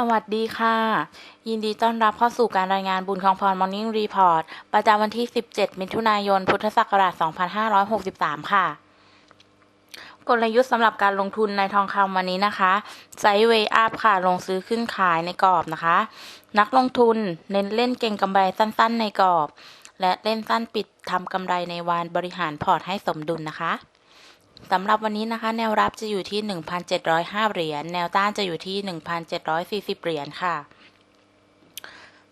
สวัสดีค่ะ ยินดีต้อนรับเข้าสู่การรายงานบุญของพร Morning Report ประจำวันที่ 17 มิถุนายน พุทธศักราช 2563 ค่ะ กลยุทธ์สำหรับการลงทุนในทองคำวันนี้นะคะไซเวย์อัพค่ะ ลงซื้อขึ้นขายในกรอบนะคะ นักลงทุนเน้นเล่นเก่งกำไรสั้นๆในกรอบ และเล่นสั้นปิดทำกำไรในวันบริหารพอร์ตให้สมดุลนะคะ สำหรับวันนี้นะคะ แนวรับจะอยู่ที่ 1,705 เหรียญ แนวต้านจะอยู่ที่ 1,740 เหรียญค่ะ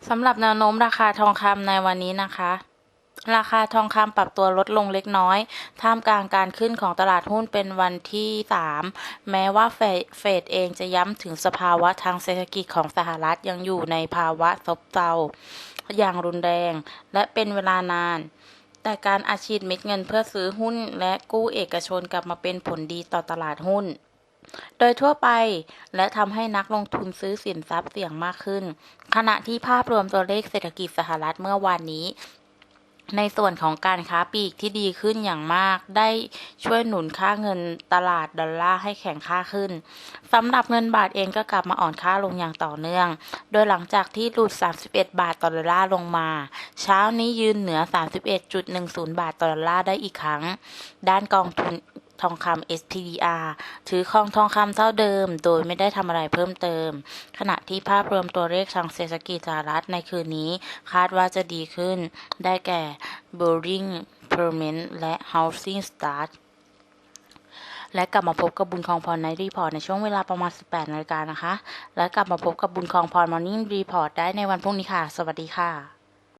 สำหรับแนวโน้มราคาทองคำในวันนี้นะคะราคาทองคำปรับตัวลดลงเล็กน้อย ท่ามกลางการขึ้นของตลาดหุ้นเป็นวันที่ 3 แม้ว่าเฟดเฟดเองจะย้ำถึงสภาวะทางเศรษฐกิจของสหรัฐยังอยู่ในภาวะซบเซาอย่างรุนแรง และเป็นเวลานาน แต่การอาชีพเม็ดเงินเพื่อซื้อหุ้นและกู้เอกชนกลับมาเป็นผลดีต่อตลาดหุ้น โดยทั่วไปและทำให้นักลงทุนซื้อสินทรัพย์เสี่ยงมากขึ้น ขณะที่ภาพรวมตัวเลขเศรษฐกิจสหรัฐเมื่อวานนี้ในส่วนของการค้าปลีกที่ดีขึ้นอย่างมาก ได้ช่วยหนุนค่าเงินตลาดดอลลาร์ให้แข็งค่าขึ้นสำหรับเงินบาทเองก็กลับมาอ่อนค่าลงอย่างต่อเนื่อง โดยหลังจากที่หลุด 31 บาทต่อดอลลาร์ลงมา เช้านี้ยืนเหนือ 31.10 บาทต่อดอลลาร์ได้อีกครั้ง ด้านกองทุนทองคำ SPDR ถือครองทองคำเท่าเดิม โดยไม่ได้ทำอะไรเพิ่มเติม ขณะที่ภาพรวมตัวเลขทางเศรษฐกิจสหรัฐในคืนนี้ คาดว่าจะดีขึ้น ได้แก่ Boring Permanent และ Housing Start และกลับมาพบกับบุญคลองพรในรีพอร์ตในช่วงเวลาประมาณ 18นาฬิกานะคะ และกลับมาพบกับบุญคลองพร Morning Report ได้ในวันพรุ่งนี้ค่ะ สวัสดีค่ะ